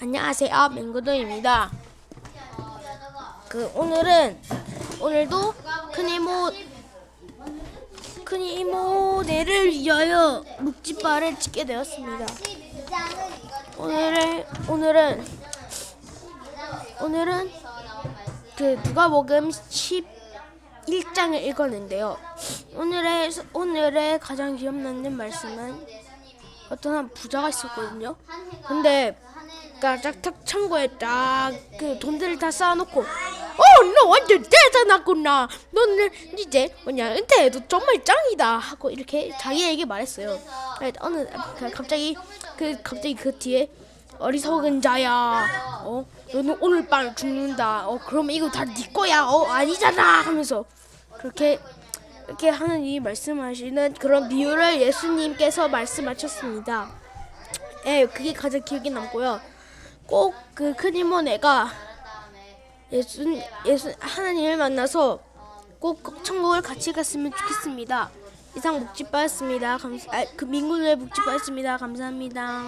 안녕하세요, 맹구도입니다. 그 오늘은 오늘도 큰 이모 큰 이모네를 위하여 묵지발을 찍게 되었습니다. 오늘의 오늘은 오늘은 그 누가복음 11장을 읽었는데요. 오늘의 오늘의 가장 기억나는 말씀은 어떤 한 부자가 있었거든요. 근데 까짝딱 창고에 딱 그 돈들을 다 쌓아놓고 어, 너 완전 대단하구나. 너는 이제 뭐냐 은퇴해도 정말 짱이다 하고 이렇게 자기에게 말했어요. 그래, 어느 그 갑자기 그 갑자기 그 뒤에 어리석은 자야. 어, 너는 오늘 밤 죽는다. 어, 그럼 이거 다 네 거야. 어, 아니잖아 하면서 그렇게 이렇게 하는 이 말씀하시는 그런 비유를 예수님께서 말씀하셨습니다. 예, 그게 가장 기억에 남고요. 꼭 그 큰 이모네가 예수 예수 하나님을 만나서 꼭 천국을 같이 갔으면 좋겠습니다. 이상 묵지빠였습니다. 감사, 아, 그 민군의 묵지빠였습니다. 감사합니다.